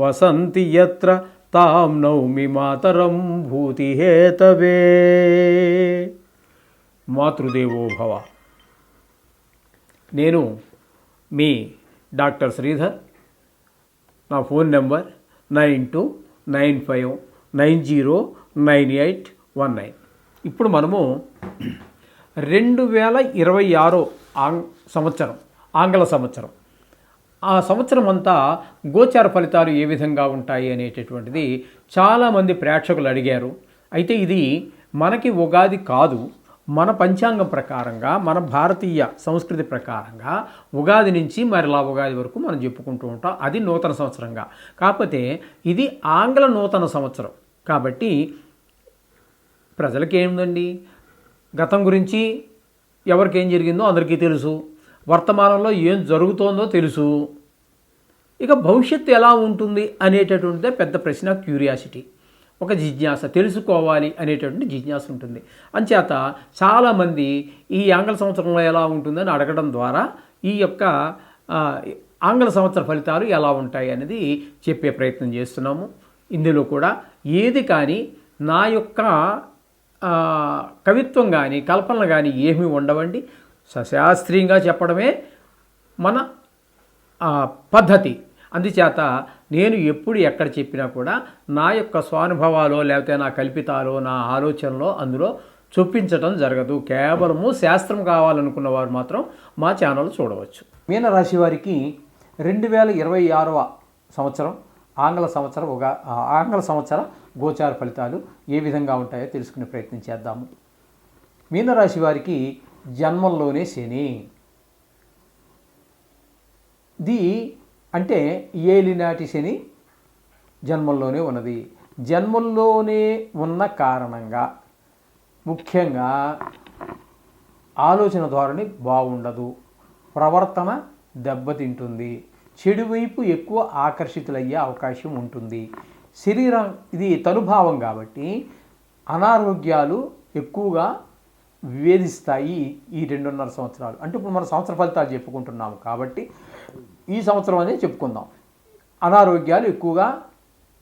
వసంతి ఎత్ర తాం నౌమి మాతరం భూతిహేతవే. మాతృదేవో భవ. నేను మీ డాక్టర్ శ్రీధర్. నా phone number nine two nine five nine zero nine eight one nine. ఇప్పుడు మనము రెండు వేల ఇరవై ఆరో ఆంగ్ సంవత్సరం ఆంగ్ల సంవత్సరం. ఆ సంవత్సరం అంతా గోచార ఫలితాలు ఏ విధంగా ఉంటాయి అనేటటువంటిది చాలామంది ప్రేక్షకులు అడిగారు. అయితే ఇది మనకి ఉగాది కాదు. మన పంచాంగం ప్రకారంగా మన భారతీయ సంస్కృతి ప్రకారంగా ఉగాది నుంచి మరలా ఉగాది వరకు మనం చెప్పుకుంటూ ఉంటాం. అది నూతన సంవత్సరంగా. కాకపోతే ఇది ఆంగ్ల నూతన సంవత్సరం. కాబట్టి ప్రజలకి ఏముందండి గతం గురించి ఎవరికి ఏం జరిగిందో అందరికీ తెలుసు. వర్తమానంలో ఏం జరుగుతోందో తెలుసు. ఇక భవిష్యత్తు ఎలా ఉంటుంది అనేటటువంటిదే పెద్ద ప్రశ్న క్యూరియాసిటీ. ఒక జిజ్ఞాస తెలుసుకోవాలి అనేటటువంటి జిజ్ఞాస ఉంటుంది. అంచేత చాలామంది ఈ ఆంగ్ల సంవత్సరంలో ఎలా ఉంటుందని అడగడం ద్వారా ఈ యొక్క ఆంగ్ల సంవత్సర ఫలితాలు ఎలా ఉంటాయి అనేది చెప్పే ప్రయత్నం చేస్తున్నాము. ఇందులో కూడా ఏది కానీ నా యొక్క కవిత్వం కానీ కల్పనలు కానీ ఏమీ ఉండవండి. సశాస్త్రీయంగా చెప్పడమే మన పద్ధతి. అందుచేత నేను ఎప్పుడు ఎక్కడ చెప్పినా కూడా నా యొక్క స్వానుభవాలో లేకపోతే నా కల్పితాలో నా ఆలోచనలో అందులో చొప్పించడం జరగదు. కేవలము శాస్త్రం కావాలనుకున్న వారు మాత్రం మా ఛానల్ చూడవచ్చు. మీనరాశి వారికి రెండు వేల ఇరవై ఆరవ సంవత్సరం ఆంగ్ల సంవత్సరం ఒక ఆంగ్ల సంవత్సర గోచార ఫలితాలు ఏ విధంగా ఉంటాయో తెలుసుకునే ప్రయత్నం చేద్దాము. మీనరాశి వారికి జన్మంలోనే శని. ది అంటే ఏలినాటి శని జన్మంలోనే ఉన్నది. జన్మంలోనే ఉన్న కారణంగా ముఖ్యంగా ఆలోచన ధోరణి బాగుండదు. ప్రవర్తన దెబ్బతింటుంది. చెడు వైపు ఎక్కువ ఆకర్షితులయ్యే అవకాశం ఉంటుంది. శరీరం ఇది తనుభావం కాబట్టి అనారోగ్యాలు ఎక్కువగా వేధిస్తాయి ఈ రెండున్నర సంవత్సరాలు. అంటే ఇప్పుడు మనం సంవత్సర ఫలితాలు చెప్పుకుంటున్నాము కాబట్టి ఈ సంవత్సరం అనేది చెప్పుకుందాం. అనారోగ్యాలు ఎక్కువగా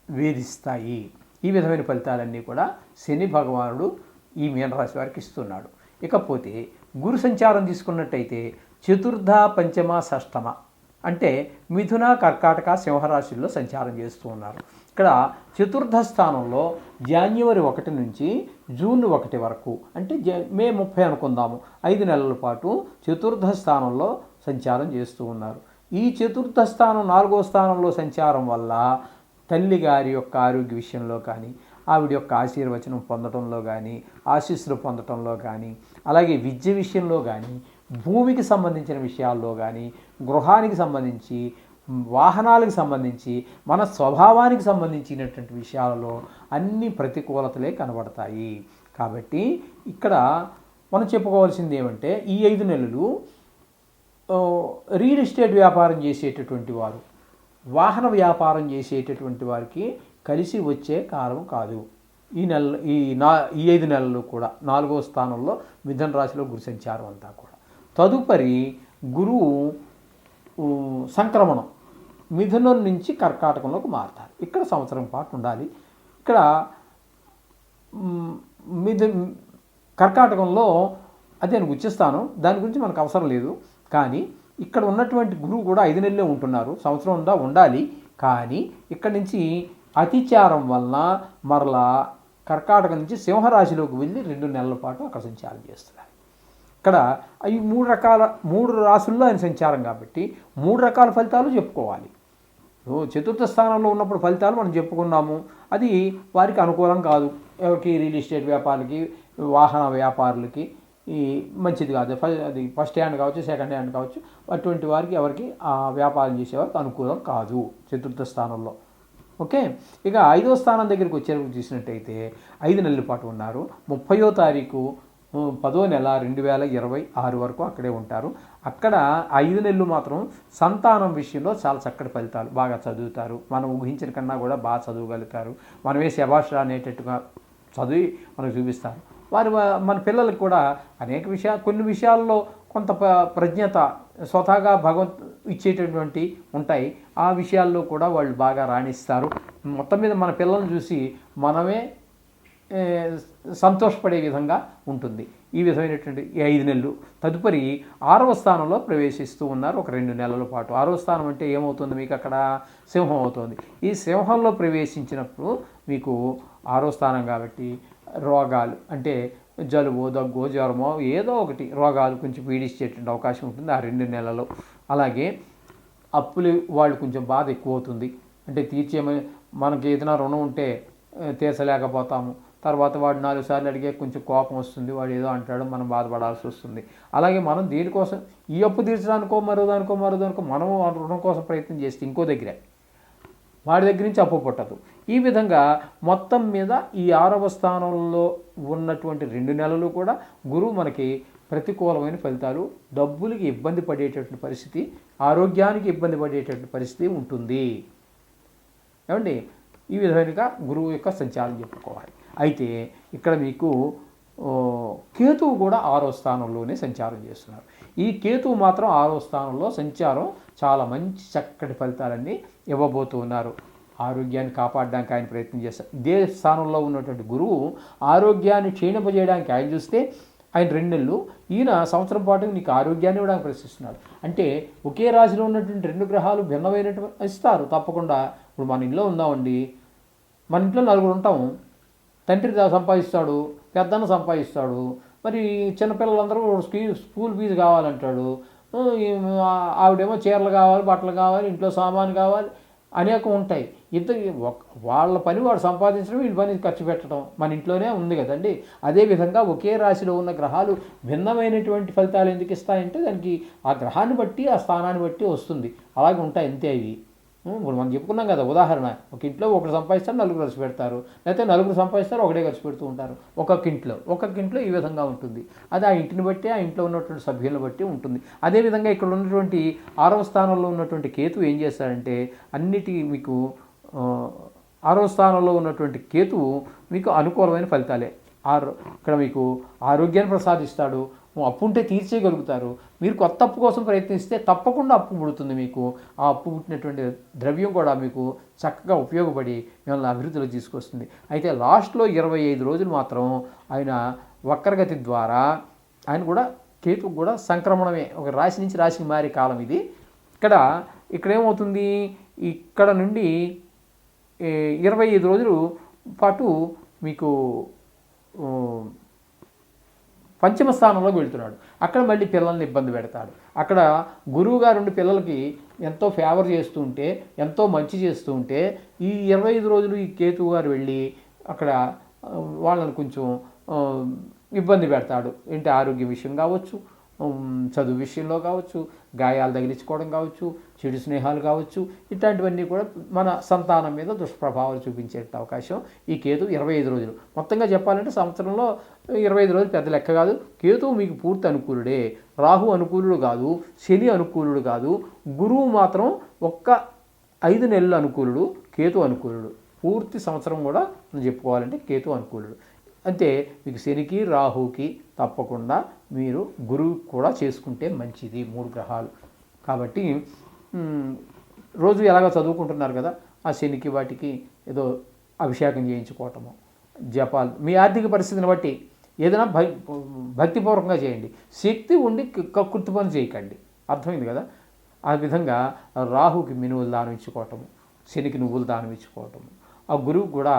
వేధిస్తాయి ఈ విధమైన ఫలితాలన్నీ కూడా శని భగవానుడు ఈ మీనరాశి వారికి ఇస్తున్నాడు. ఇకపోతే గురు సంచారం తీసుకున్నట్టయితే చతుర్థ పంచమ షష్టమ అంటే మిథున కర్కాటక సింహరాశుల్లో సంచారం చేస్తూ ఉన్నారు. ఇక్కడ చతుర్థ స్థానంలో జాన్యువరి ఒకటి నుంచి జూన్ ఒకటి వరకు అంటే జ మే ముప్పై అనుకుందాము ఐదు నెలల పాటు చతుర్థ స్థానంలో సంచారం చేస్తూ ఉన్నారు. ఈ చతుర్థ స్థానం నాలుగో స్థానంలో సంచారం వల్ల తల్లి గారి యొక్క ఆరోగ్య విషయంలో కానీ ఆవిడ యొక్క ఆశీర్వచనం పొందడంలో కానీ ఆశీస్సులు పొందడంలో కానీ అలాగే విద్య విషయంలో కానీ భూమికి సంబంధించిన విషయాల్లో కానీ గృహానికి సంబంధించి వాహనాలకు సంబంధించి మన స్వభావానికి సంబంధించినటువంటి విషయాలలో అన్ని ప్రతికూలతలే కనబడతాయి. కాబట్టి ఇక్కడ మనం చెప్పుకోవాల్సింది ఏమంటే ఈ ఐదు నెలలు రియల్ ఎస్టేట్ వ్యాపారం చేసేటటువంటి వారు వాహన వ్యాపారం చేసేటటువంటి వారికి కలిసి వచ్చే కాలం కాదు. ఈ నెల ఈ నా ఈ ఐదు నెలలు కూడా నాలుగో స్థానంలో మిథున రాశిలో గురి సంచారం అంతా కూడా. తదుపరి గురువు సంక్రమణం. మిథునం నుంచి కర్కాటకంలోకి మారుతారు. ఇక్కడ సంవత్సరం పాటు ఉండాలి. ఇక్కడ మిథు కర్కాటకంలో అది నేను గుర్తిస్తాను. దాని గురించి మనకు అవసరం లేదు. కానీ ఇక్కడ ఉన్నటువంటి గురువు కూడా ఐదు నెలలే ఉంటున్నారు. సంవత్సరం ఉందా ఉండాలి. కానీ ఇక్కడ నుంచి అతిచారం వలన మరలా కర్కాటక నుంచి సింహరాశిలోకి వెళ్ళి రెండు నెలల పాటు అక్కడ సంచారం చేస్తున్నారు ఇక్కడ ఈ మూడు రకాల మూడు రాసుల్లో ఆయన సంచారం కాబట్టి మూడు రకాల ఫలితాలు చెప్పుకోవాలి. చతుర్థ స్థానంలో ఉన్నప్పుడు ఫలితాలు మనం చెప్పుకున్నాము. అది వారికి అనుకూలం కాదు. ఎవరికి రియల్ ఎస్టేట్ వ్యాపారులకి వాహన వ్యాపారులకి ఈ మంచిది కాదు. అది ఫస్ట్ హ్యాండ్ కావచ్చు సెకండ్ హ్యాండ్ కావచ్చు అటువంటి వారికి ఎవరికి ఆ వ్యాపారం చేసేవారికి అనుకూలం కాదు చతుర్థ స్థానంలో. ఓకే? ఇక ఐదో స్థానం దగ్గరికి వచ్చేటప్పుడు చూసినట్టయితే ఐదు నెలల పాటు ఉన్నారు. ముప్పయో తారీఖు పదో నెల రెండు వేల ఇరవై ఆరు వరకు అక్కడే ఉంటారు. అక్కడ ఐదు నెలలు మాత్రం సంతానం విషయంలో చాలా చక్కటి ఫలితాలు బాగా చదువుతారు. మనం ఊహించిన కన్నా కూడా బాగా చదవగలుగుతారు. మనమే అభాష అనేటట్టుగా చదివి మనకు చూపిస్తారు. వారి మన పిల్లలకు కూడా అనేక విషయాలు కొన్ని విషయాల్లో కొంత ప్రజ్ఞత స్వతహాగా భగవంత్ ఇచ్చేటటువంటి ఉంటాయి. ఆ విషయాల్లో కూడా వాళ్ళు బాగా రాణిస్తారు. మొత్తం మీద మన పిల్లల్ని చూసి మనమే సంతోషపడే విధంగా ఉంటుంది. ఈ విధమైనటువంటి ఈ ఐదు నెలలు తదుపరి ఆరవ స్థానంలో ప్రవేశిస్తూ ఉన్నారు. ఒక రెండు నెలల పాటు ఆరవ స్థానం అంటే ఏమవుతుంది మీకు అక్కడ? సింహం అవుతుంది. ఈ సింహంలో ప్రవేశించినప్పుడు మీకు ఆరో స్థానం కాబట్టి రోగాలు అంటే జలుబు దగ్గు జ్వరమో ఏదో ఒకటి రోగాలు కొంచెం పీడించేటువంటి అవకాశం ఉంటుంది ఆ రెండు నెలలు. అలాగే అప్పులు వాళ్ళు కొంచెం బాధ ఎక్కువ అవుతుంది అంటే తీర్చే మనకి ఏదైనా రుణం ఉంటే తీర్చలేకపోతాము. తర్వాత వాడు నాలుగు సార్లు అడిగే కొంచెం కోపం వస్తుంది వాడు ఏదో అంటాడు మనం బాధపడాల్సి వస్తుంది. అలాగే మనం దీనికోసం ఈ అప్పు తీర్చడానికో మరో దానికో మరో దానికో మనం రుణం కోసం ప్రయత్నం చేస్తే ఇంకో దగ్గరే. వాడి దగ్గర నుంచి అప్పు పుట్టదు. ఈ విధంగా మొత్తం మీద ఈ ఆరవ స్థానంలో ఉన్నటువంటి రెండు నెలలు కూడా గురువు మనకి ప్రతికూలమైన ఫలితాలు డబ్బులకి ఇబ్బంది పడేటటువంటి పరిస్థితి ఆరోగ్యానికి ఇబ్బంది పడేటటువంటి పరిస్థితి ఉంటుంది. ఏమండి? ఈ విధమైనగా గురువు యొక్క సంచారం చెప్పుకోవాలి. అయితే ఇక్కడ మీకు కేతువు కూడా ఆరో స్థానంలోనే సంచారం చేస్తున్నారు. ఈ కేతువు మాత్రం ఆరో స్థానంలో సంచారం చాలా మంచి చక్కటి ఫలితాలన్నీ ఇవ్వబోతూ ఉన్నారు. ఆరోగ్యాన్ని కాపాడడానికి ఆయన ప్రయత్నం చేస్తారు ఇదే స్థానంలో ఉన్నటువంటి గురువు ఆరోగ్యాన్ని క్షీణింపజేయడానికి ఆయన చూస్తే ఆయన రెండు నెలలు ఈయన సంవత్సరం పాటు నీకు ఆరోగ్యాన్ని ఇవ్వడానికి ప్రశ్నిస్తున్నాడు అంటే ఒకే రాశిలో ఉన్నటువంటి రెండు గ్రహాలు భిన్నమైనటువంటి ఇస్తారు తప్పకుండా. ఇప్పుడు మన ఇంట్లో ఉందామండి. మన ఇంట్లో నలుగురు ఉంటాము. తండ్రి సంపాదిస్తాడు పెద్దన్న సంపాదిస్తాడు మరి చిన్నపిల్లలందరూ స్కీ స్కూల్ ఫీజు కావాలంటాడు. ఆవిడేమో చీరలు కావాలి బట్టలు కావాలి ఇంట్లో సామాను కావాలి అనేకం ఉంటాయి. ఇద్దరు వాళ్ళ పని వాడు సంపాదించడం వీళ్ళ పని ఖర్చు పెట్టడం. మన ఇంట్లోనే ఉంది కదండి. అదేవిధంగా ఒకే రాశిలో ఉన్న గ్రహాలు భిన్నమైనటువంటి ఫలితాలు ఎందుకు ఇస్తాయంటే దానికి ఆ గ్రహాన్ని బట్టి ఆ స్థానాన్ని బట్టి వస్తుంది. అలాగే ఉంటాయి అంతే అవి ఇప్పుడు మనం చెప్పుకున్నాం కదా ఉదాహరణ ఒక ఇంట్లో ఒకరు సంపాదిస్తారు నలుగురు ఖర్చు పెడతారు. లేకపోతే నలుగురు సంపాదిస్తారు ఒకటే ఖర్చు పెడుతూ ఉంటారు. ఒక్కొక్క ఇంట్లో ఒక్కొక్క ఇంట్లో ఈ విధంగా ఉంటుంది. అది ఆ ఇంటిని బట్టి ఆ ఇంట్లో ఉన్నటువంటి సభ్యులను బట్టి ఉంటుంది. అదేవిధంగా ఇక్కడ ఉన్నటువంటి ఆరవ స్థానంలో ఉన్నటువంటి కేతు ఏం చేస్తాడంటే అన్నిటి మీకు ఆరవ స్థానంలో ఉన్నటువంటి కేతువు మీకు అనుకూలమైన ఫలితాలే. ఆరు ఇక్కడ మీకు ఆరోగ్యాన్ని ప్రసాదిస్తాడు అప్పు ఉంటే తీర్చేయగలుగుతారు. మీరు కొత్త అప్పు కోసం ప్రయత్నిస్తే తప్పకుండా అప్పు పుడుతుంది మీకు. ఆ అప్పు పుట్టినటువంటి ద్రవ్యం కూడా మీకు చక్కగా ఉపయోగపడి మిమ్మల్ని అభివృద్ధిలో తీసుకొస్తుంది. అయితే లాస్ట్లో ఇరవై ఐదు రోజులు మాత్రం ఆయన వక్రగతి ద్వారా ఆయన కూడా కేతుకు కూడా సంక్రమణమే ఒక రాశి నుంచి రాశికి మారే కాలం ఇది. ఇక్కడ ఇక్కడ ఏమవుతుంది ఇక్కడ నుండి ఇరవై ఐదు రోజులు పాటు మీకు పంచమ స్థానంలోకి వెళ్తున్నాడు. అక్కడ మళ్ళీ పిల్లల్ని ఇబ్బంది పెడతాడు. అక్కడ గురువు గారు రెండు పిల్లలకి ఎంతో ఫేవర్ చేస్తూ ఉంటే ఎంతో మంచి చేస్తూ ఉంటే ఈ ఇరవై ఐదు రోజులు ఈ కేతువు గారు వెళ్ళి అక్కడ వాళ్ళని కొంచెం ఇబ్బంది పెడతాడు. ఏంటి? ఆరోగ్య విషయం కావచ్చు చదువు విషయంలో కావచ్చు గాయాలు తగిలించుకోవడం కావచ్చు చెడు స్నేహాలు కావచ్చు ఇట్లాంటివన్నీ కూడా మన సంతానం మీద దుష్ప్రభావాలు చూపించే అవకాశం ఈ కేతు ఇరవై ఐదు రోజులు. మొత్తంగా చెప్పాలంటే సంవత్సరంలో ఇరవై ఐదు రోజులు పెద్ద లెక్క కాదు. కేతువు మీకు పూర్తి అనుకూలుడే. రాహు అనుకూలుడు కాదు. శని అనుకూలుడు కాదు. గురువు మాత్రం ఒక్క ఐదు నెలలు అనుకూలుడు. కేతు అనుకూలుడు. పూర్తి సంవత్సరం కూడా మనం చెప్పుకోవాలంటే కేతు అనుకూలుడు. అంటే మీకు శనికి రాహుకి తప్పకుండా మీరు గురువు కూడా చేసుకుంటే మంచిది మూడు గ్రహాలు. కాబట్టి రోజు ఎలాగో చదువుకుంటున్నారు కదా ఆ శనికి వాటికి ఏదో అభిషేకం చేయించుకోవటము జపాలు మీ ఆర్థిక పరిస్థితిని బట్టి ఏదైనా భ భక్తిపూర్వకంగా చేయండి. శక్తి ఉండి కక్కుర్తి పని చేయకండి. అర్థమైంది కదా? ఆ విధంగా రాహుకి మినువులు దానం ఇచ్చుకోవటము శనికి నువ్వులు దానం ఇచ్చుకోవటము. ఆ గురువు కూడా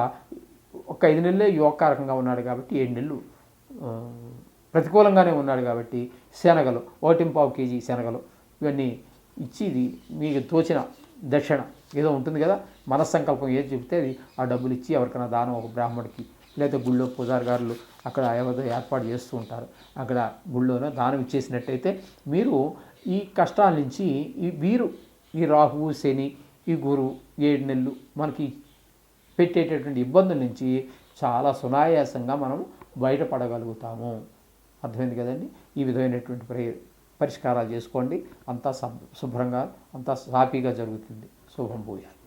ఒక ఐదు నెలలే యోగకారకంగా ఉన్నాడు కాబట్టి ఏడు నెలలు ప్రతికూలంగానే ఉన్నాడు కాబట్టి శనగలు ఓటింపావు కేజీ శనగలు ఇవన్నీ ఇచ్చి ఇది మీకు తోచిన దక్షిణ. ఏదో ఉంటుంది కదా మన సంకల్పం ఏది చెప్తే అది ఆ డబ్బులు ఇచ్చి ఎవరికైనా దానం ఒక బ్రాహ్మడికి లేదా గుళ్ళో పూజారి గారులు అక్కడ ఏదో ఏర్పాటు చేస్తూ ఉంటారు. అక్కడ గుళ్ళోనో దానం ఇచ్చేసినట్టయితే మీరు ఈ కష్టాల నుంచి ఈ వీరు ఈ రాహువు శని ఈ గురువు ఏడు నెలలు మనకి పెట్టేటటువంటి ఇబ్బందుల నుంచి చాలా సునాయాసంగా మనం బయటపడగలుగుతాము. అర్థమైంది కదండి? ఈ విధమైనటువంటి పరి పరిష్కారాలు చేసుకోండి. అంతా శుభ్రంగా అంతా సాఫీగా జరుగుతుంది. శుభం పూయాలి